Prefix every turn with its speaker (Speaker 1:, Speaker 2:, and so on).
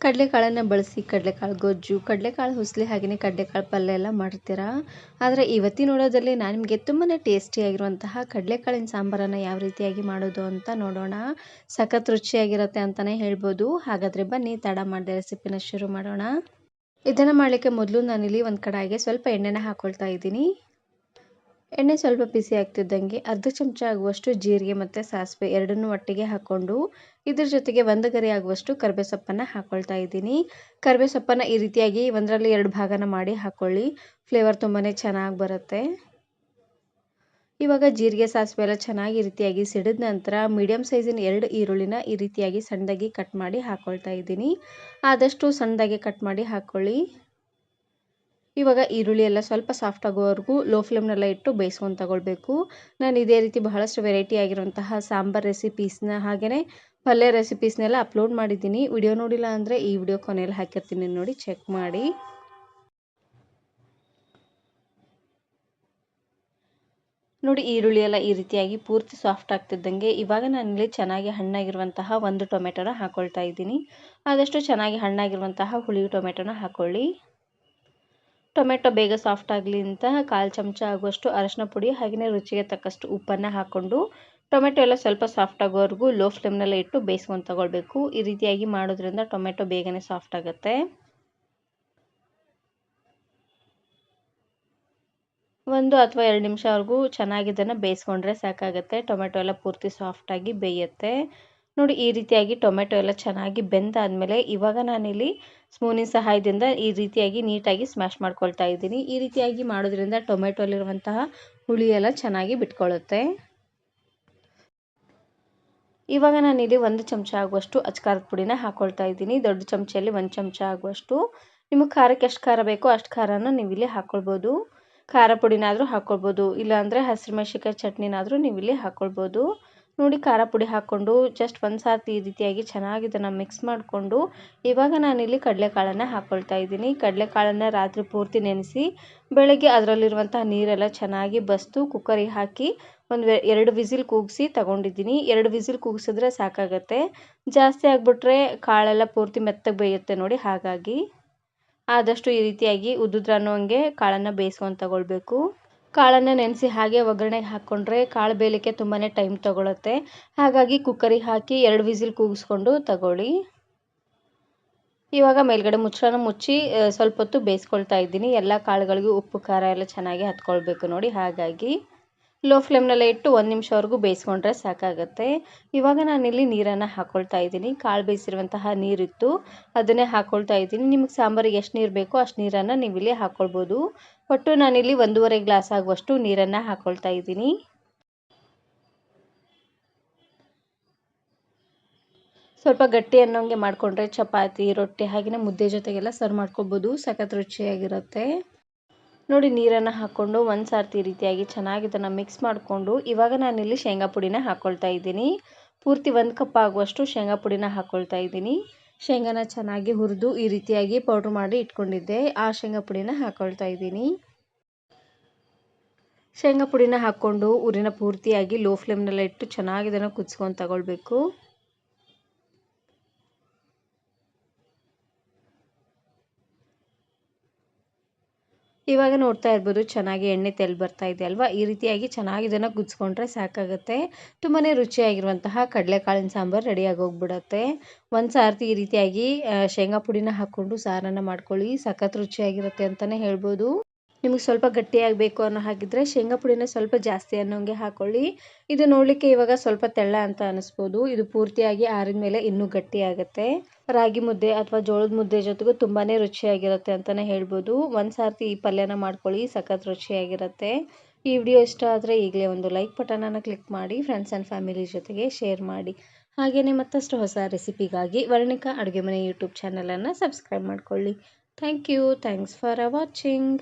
Speaker 1: ಕಡಲೆಕಾಳನ್ನು ಬಳಸಿ, ಕಡಲೆಕಾಳು ಗೊಜ್ಜು, ಕಡಲೆಕಾಳು ಹುಸ್ಲಿ ಹಾಗೆಯೇ ಕಡಲೆಕಾಳು ಪಲ್ಯ ಎಲ್ಲ ಮಾಡ್ತೀರಾ? ಆದರೆ ಇವತ್ತಿನ ನೋಡೋದಲ್ಲಿ ನಾನು ನಿಮಗೆ ತುಂಬಾ ಟೇಸ್ಟಿಯಾಗಿರುವಂತಹ ಕಡಲೆಕಾಳಿನ ಸಾಂಬಾರನ್ನು ಯಾವ ರೀತಿಯಾಗಿ ಮಾಡೋದು ಅಂತ ನೋಡೋಣ. ಸಖತ್ ರುಚಿಯಾಗಿರುತ್ತೆ ಅಂತಲೇ ಹೇಳ್ಬೋದು. ಹಾಗಾದರೆ ಬನ್ನಿ, ತಡ ಮಾಡಿದೆ ರೆಸಿಪಿನ ಶುರು ಮಾಡೋಣ. ಇದನ್ನು ಮಾಡಲಿಕ್ಕೆ ಮೊದಲು ನಾನಿಲ್ಲಿ ಒಂದು ಕಡಾಯಿಗೆ ಸ್ವಲ್ಪ ಎಣ್ಣೆನ ಹಾಕ್ಕೊಳ್ತಾ ಇದ್ದೀನಿ. ಎಣ್ಣೆ ಸ್ವಲ್ಪ ಬಿಸಿ ಆಗ್ತಿದ್ದಂಗೆ ಅರ್ಧ ಚಮಚ ಆಗುವಷ್ಟು ಜೀರಿಗೆ ಮತ್ತು ಸಾಸಿವೆ ಎರಡನ್ನೂ ಒಟ್ಟಿಗೆ ಹಾಕ್ಕೊಂಡು ಇದ್ರ ಜೊತೆಗೆ ಒಂದು ಗರಿ ಆಗುವಷ್ಟು ಕರಿಬೇ ಸೊಪ್ಪನ್ನು ಹಾಕ್ಕೊಳ್ತಾ ಇದ್ದೀನಿ. ಕರಿಬೇ ಸೊಪ್ಪನ್ನು ಈ ರೀತಿಯಾಗಿ ಒಂದರಲ್ಲಿ ಎರಡು ಭಾಗನ ಮಾಡಿ ಹಾಕ್ಕೊಳ್ಳಿ ಫ್ಲೇವರ್ ತುಂಬಾ ಚೆನ್ನಾಗಿ ಬರುತ್ತೆ. ಇವಾಗ ಜೀರಿಗೆ, ಸಾಸಿವೆ ಎಲ್ಲ ಚೆನ್ನಾಗಿ ಈ ರೀತಿಯಾಗಿ ಸಿಡಿದ ನಂತರ ಮೀಡಿಯಮ್ ಸೈಜಿನ ಎರಡು ಈರುಳ್ಳಿನ ಈ ರೀತಿಯಾಗಿ ಸಣ್ಣದಾಗಿ ಕಟ್ ಮಾಡಿ ಹಾಕ್ಕೊಳ್ತಾ ಇದ್ದೀನಿ. ಆದಷ್ಟು ಸಣ್ಣದಾಗಿ ಕಟ್ ಮಾಡಿ ಹಾಕ್ಕೊಳ್ಳಿ ಇವಾಗ ಈರುಳ್ಳಿ ಎಲ್ಲ ಸ್ವಲ್ಪ ಸಾಫ್ಟ್ ಆಗೋವರೆಗೂ ಲೋ ಫ್ಲೇಮ್ನೆಲ್ಲ ಇಟ್ಟು ಬೇಯಿಸ್ಕೊಂಡು ತಗೊಳ್ಬೇಕು. ನಾನು ಇದೇ ರೀತಿ ಬಹಳಷ್ಟು ವೆರೈಟಿ ಆಗಿರುವಂತಹ ಸಾಂಬಾರ್ ರೆಸಿಪೀಸ್ನ ಹಾಗೆಯೇ ಪಲ್ಯ ರೆಸಿಪೀಸ್ನೆಲ್ಲ ಅಪ್ಲೋಡ್ ಮಾಡಿದ್ದೀನಿ. ವಿಡಿಯೋ ನೋಡಿಲ್ಲ ಅಂದರೆ ಈ ವಿಡಿಯೋ ಕೊನೆಯಲ್ಲಿ ಹಾಕಿರ್ತೀನಿ ನೋಡಿ ಚೆಕ್ ಮಾಡಿ. ನೋಡಿ, ಈರುಳ್ಳಿ ಎಲ್ಲ ಈ ರೀತಿಯಾಗಿ ಪೂರ್ತಿ ಸಾಫ್ಟ್ ಆಗ್ತಿದ್ದಂಗೆ ಇವಾಗ ನಾನಿಲ್ಲಿ ಚೆನ್ನಾಗಿ ಹಣ್ಣಾಗಿರುವಂತಹ ಒಂದು ಟೊಮೆಟೊನ ಹಾಕ್ಕೊಳ್ತಾ ಇದ್ದೀನಿ. ಆದಷ್ಟು ಚೆನ್ನಾಗಿ ಹಣ್ಣಾಗಿರುವಂತಹ ಹುಳಿ ಟೊಮೆಟೊನ ಹಾಕ್ಕೊಳ್ಳಿ ಟೊಮೆಟೊ ಬೇಗ ಸಾಫ್ಟ್ ಆಗಲಿ ಅಂತ ಕಾಲು ಚಮಚ ಆಗುವಷ್ಟು ಅರಶಿನ ಪುಡಿ ಹಾಗೆಯೇ ರುಚಿಗೆ ತಕ್ಕಷ್ಟು ಉಪ್ಪನ್ನು ಹಾಕ್ಕೊಂಡು ಟೊಮೆಟೊ ಎಲ್ಲ ಸ್ವಲ್ಪ ಸಾಫ್ಟ್ ಆಗೋವರೆಗೂ ಲೋ ಫ್ಲೇಮ್ನಲ್ಲೇ ಇಟ್ಟು ಬೇಯಿಸ್ಕೊಂಡು ತಗೊಳ್ಬೇಕು. ಈ ರೀತಿಯಾಗಿ ಮಾಡೋದ್ರಿಂದ ಟೊಮೆಟೊ ಬೇಗನೆ ಸಾಫ್ಟ್ ಆಗುತ್ತೆ. ಒಂದು ಅಥವಾ ಎರಡು ನಿಮಿಷವರೆಗೂ ಚೆನ್ನಾಗಿ ಇದನ್ನು ಬೇಯಿಸ್ಕೊಂಡ್ರೆ ಸಾಕಾಗುತ್ತೆ. ಟೊಮೆಟೊ ಎಲ್ಲ ಪೂರ್ತಿ ಸಾಫ್ಟಾಗಿ ಬೇಯುತ್ತೆ. ನೋಡಿ ಈ ರೀತಿಯಾಗಿ ಟೊಮೆಟೊ ಎಲ್ಲ ಚೆನ್ನಾಗಿ ಬೆಂದಾದಮೇಲೆ ಇವಾಗ ನಾನಿಲ್ಲಿ ಸ್ಪೂನಿನ ಸಹಾಯದಿಂದ ಈ ರೀತಿಯಾಗಿ ನೀಟಾಗಿ ಸ್ಮ್ಯಾಶ್ ಮಾಡ್ಕೊಳ್ತಾ ಇದ್ದೀನಿ. ಈ ರೀತಿಯಾಗಿ ಮಾಡೋದ್ರಿಂದ ಟೊಮೆಟೊಲಿರುವಂತಹ ಹುಳಿ ಎಲ್ಲ ಚೆನ್ನಾಗಿ ಬಿಟ್ಕೊಳ್ಳುತ್ತೆ. ಇವಾಗ ನಾನಿಲ್ಲಿ ಒಂದು ಚಮಚ ಆಗುವಷ್ಟು ಅಚ್ಕಾರದ ಪುಡಿನ ಹಾಕ್ಕೊಳ್ತಾ ಇದ್ದೀನಿ. ದೊಡ್ಡ ಚಮಚಲ್ಲಿ ಒಂದು ಚಮಚ ಆಗುವಷ್ಟು. ನಿಮಗೆ ಖಾರಕ್ಕೆ ಎಷ್ಟು ಖಾರ ಬೇಕೋ ಅಷ್ಟು ಖಾರನ ನೀವಿಲ್ಲಿ ಹಾಕ್ಕೊಳ್ಬೋದು ಖಾರ ಪುಡಿನಾದರೂ ಹಾಕ್ಕೊಳ್ಬೋದು ಇಲ್ಲಾಂದರೆ ಹಸಿರು ಮೆಣಸಿಕಾಯಿ ಚಟ್ನಿನಾದರೂ ನೀವಿಲ್ಲಿ ಹಾಕ್ಕೊಳ್ಬೋದು ನೋಡಿ ಖಾರ ಪುಡಿ ಹಾಕ್ಕೊಂಡು ಜಸ್ಟ್ ಒಂದು ಸಾರ್ತಿ ಈ ರೀತಿಯಾಗಿ ಚೆನ್ನಾಗಿ ಇದನ್ನು ಮಿಕ್ಸ್ ಮಾಡಿಕೊಂಡು ಇವಾಗ ನಾನಿಲ್ಲಿ ಕಡಲೆಕಾಳನ್ನು ಹಾಕ್ಕೊಳ್ತಾ ಇದ್ದೀನಿ. ಕಡಲೆಕಾಳನ್ನು ರಾತ್ರಿ ಪೂರ್ತಿ ನೆನೆಸಿ ಬೆಳಗ್ಗೆ ಅದರಲ್ಲಿರುವಂಥ ನೀರೆಲ್ಲ ಚೆನ್ನಾಗಿ ಬಸ್ತು ಕುಕ್ಕರಿಗೆ ಹಾಕಿ ಒಂದು ಎರಡು ವಿಸಿಲ್ ಕೂಗಿಸಿ ತಗೊಂಡಿದ್ದೀನಿ. ಎರಡು ವಿಸಿಲ್ ಕೂಗಿಸಿದ್ರೆ ಸಾಕಾಗತ್ತೆ. ಜಾಸ್ತಿ ಆಗಿಬಿಟ್ರೆ ಕಾಳೆಲ್ಲ ಪೂರ್ತಿ ಮೆತ್ತಗೆ ಬೇಯುತ್ತೆ ನೋಡಿ ಹಾಗಾಗಿ. ಆದಷ್ಟು ಈ ರೀತಿಯಾಗಿ ಉದ್ದುದ್ರ ಅನ್ನೋಂಗೆ ಕಾಳನ್ನು ಬೇಯಿಸ್ಕೊಂಡು ತಗೊಳ್ಬೇಕು. ಕಾಳನ್ನು ನೆನೆಸಿ ಹಾಗೆ ಒಗ್ಗರಣೆಗೆ ಹಾಕ್ಕೊಂಡ್ರೆ ಕಾಳು ಬೇಯಲಿಕ್ಕೆ ತುಂಬಾ ಟೈಮ್ ತೊಗೊಳುತ್ತೆ. ಹಾಗಾಗಿ ಕುಕ್ಕರಿಗೆ ಹಾಕಿ ಎರಡು ವಿಸಿಲ್ ಕೂಗಿಸ್ಕೊಂಡು ತಗೊಳ್ಳಿ. ಇವಾಗ ಮೇಲ್ಗಡೆ ಮುಚ್ಚಳನ ಮುಚ್ಚಿ ಸ್ವಲ್ಪ ಹೊತ್ತು ಬೇಯಿಸ್ಕೊಳ್ತಾ ಇದ್ದೀನಿ. ಎಲ್ಲ ಕಾಳುಗಳಿಗೂ ಉಪ್ಪು, ಖಾರ ಎಲ್ಲ ಚೆನ್ನಾಗಿ ಹತ್ಕೊಳ್ಬೇಕು ನೋಡಿ. ಹಾಗಾಗಿ ಲೋ ಫ್ಲೇಮ್ನಲ್ಲೇ ಇಟ್ಟು ಒಂದು ನಿಮಿಷವರೆಗೂ ಬೇಯಿಸ್ಕೊಂಡ್ರೆ ಸಾಕಾಗುತ್ತೆ. ಇವಾಗ ನಾನಿಲ್ಲಿ ನೀರನ್ನು ಹಾಕ್ಕೊಳ್ತಾ ಇದ್ದೀನಿ. ಕಾಳು ಬೇಯಿಸಿರುವಂತಹ ನೀರಿತ್ತು. ಅದನ್ನೇ ಹಾಕ್ಕೊಳ್ತಾ ಇದ್ದೀನಿ. ನಿಮಗೆ ಸಾಂಬಾರಿಗೆ ಎಷ್ಟು ನೀರು ಬೇಕೋ ಅಷ್ಟು ನೀರನ್ನು ನೀವು ಇಲ್ಲಿ ಹಾಕ್ಕೊಳ್ಬೋದು ಒಟ್ಟು ನಾನಿಲ್ಲಿ ಒಂದೂವರೆ ಗ್ಲಾಸ್ ಆಗುವಷ್ಟು ನೀರನ್ನು ಹಾಕ್ಕೊಳ್ತಾ ಇದ್ದೀನಿ. ಸ್ವಲ್ಪ ಗಟ್ಟಿ ಅನ್ನೋಂಗೆ ಮಾಡಿಕೊಂಡ್ರೆ ಚಪಾತಿ, ರೊಟ್ಟಿ ಹಾಗೆಯೇ ಮುದ್ದೆ ಜೊತೆಗೆಲ್ಲ ಸರ್ವ್ ಮಾಡ್ಕೊಬೋದು ಸಖತ್ ರುಚಿಯಾಗಿರುತ್ತೆ. ನೋಡಿ ನೀರನ್ನು ಹಾಕ್ಕೊಂಡು ಒಂದು ಸಾರ್ತಿ ರೀತಿಯಾಗಿ ಚೆನ್ನಾಗಿ ಇದನ್ನು ಮಿಕ್ಸ್ ಮಾಡಿಕೊಂಡು ಇವಾಗ ನಾನಿಲ್ಲಿ ಶೇಂಗಾ ಪುಡಿನ ಹಾಕ್ಕೊಳ್ತಾ ಇದ್ದೀನಿ. ಪೂರ್ತಿ ಒಂದು ಕಪ್ ಆಗುವಷ್ಟು ಶೇಂಗಾ ಪುಡಿನ ಹಾಕ್ಕೊಳ್ತಾ ಇದ್ದೀನಿ. ಶೇಂಗಾನ ಚೆನ್ನಾಗಿ ಹುರಿದು ಈ ರೀತಿಯಾಗಿ ಪೌಡ್ರ್ ಮಾಡಿ ಇಟ್ಕೊಂಡಿದ್ದೆ. ಆ ಶೇಂಗಾ ಪುಡಿನ ಹಾಕ್ಕೊಳ್ತಾ ಇದ್ದೀನಿ. ಶೇಂಗಾ ಪುಡಿನ ಹಾಕ್ಕೊಂಡು ಊರಿನ ಪೂರ್ತಿಯಾಗಿ ಲೋ ಫ್ಲೇಮ್ನೆಲ್ಲ ಇಟ್ಟು ಚೆನ್ನಾಗಿ ಇದನ್ನು ಕುದಿಸ್ಕೊಂಡು ತಗೊಳ್ಬೇಕು. ಇವಾಗ ನೋಡ್ತಾ ಇರ್ಬೋದು ಚೆನ್ನಾಗಿ ಎಣ್ಣೆ ತೆಲ್ ಬರ್ತಾ ಇದೆ ಅಲ್ವಾ? ಈ ರೀತಿಯಾಗಿ ಚೆನ್ನಾಗಿ ಇದನ್ನು ಕುದಿಸ್ಕೊಂಡ್ರೆ ಸಾಕಾಗುತ್ತೆ. ತುಂಬಾ ರುಚಿಯಾಗಿರುವಂತಹ ಕಡಲೆಕಾಳಿನ ಸಾಂಬಾರು ರೆಡಿಯಾಗಿ ಹೋಗ್ಬಿಡತ್ತೆ. ಒಂದು ಸಾರ್ತಿ ಈ ರೀತಿಯಾಗಿ ಶೇಂಗಾ ಪುಡಿನ ಹಾಕ್ಕೊಂಡು ಸಾರನ್ನು ಮಾಡ್ಕೊಳ್ಳಿ. ಸಖತ್ ರುಚಿಯಾಗಿರುತ್ತೆ ಅಂತಲೇ ಹೇಳ್ಬೋದು. ನಿಮಗೆ ಸ್ವಲ್ಪ ಗಟ್ಟಿಯಾಗಬೇಕು ಅನ್ನೋ ಹಾಗಿದ್ರೆ ಶೇಂಗಾ ಪುಡಿನ ಸ್ವಲ್ಪ ಜಾಸ್ತಿ ಅನ್ನೋಂಗೆ ಹಾಕ್ಕೊಳ್ಳಿ ಇದು ನೋಡಲಿಕ್ಕೆ ಇವಾಗ ಸ್ವಲ್ಪ ತೆಳ್ಳ ಅಂತ ಅನಿಸ್ಬೋದು. ಇದು ಪೂರ್ತಿಯಾಗಿ ಆರಿದ ಮೇಲೆ ಇನ್ನೂ ಗಟ್ಟಿ ಆಗುತ್ತೆ ರಾಗಿ ಮುದ್ದೆ ಅಥವಾ ಜೋಳದ ಮುದ್ದೆ ಜೊತೆಗೂ ತುಂಬಾ ರುಚಿಯಾಗಿರುತ್ತೆ ಅಂತಲೇ ಹೇಳ್ಬೋದು. ಒಂದು ಸಾರ್ತಿ ಈ ಪಲ್ಯನ ಮಾಡ್ಕೊಳ್ಳಿ, ಸಖತ್ ರುಚಿಯಾಗಿರುತ್ತೆ. ಈ ವಿಡಿಯೋ ಇಷ್ಟ ಆದರೆ ಈಗಲೇ ಒಂದು ಲೈಕ್ ಬಟನನ್ನು ಕ್ಲಿಕ್ ಮಾಡಿ, ಫ್ರೆಂಡ್ಸ್ ಆ್ಯಂಡ್ ಫ್ಯಾಮಿಲಿ ಜೊತೆಗೆ ಶೇರ್ ಮಾಡಿ. ಹಾಗೆಯೇ ಮತ್ತಷ್ಟು ಹೊಸ ರೆಸಿಪಿಗಾಗಿ ವರ್ಣಿಕಾ ಅಡುಗೆ ಮನೆ ಯೂಟ್ಯೂಬ್ ಚಾನಲನ್ನು ಸಬ್ಸ್ಕ್ರೈಬ್ ಮಾಡ್ಕೊಳ್ಳಿ. Thank you. Thanks for watching.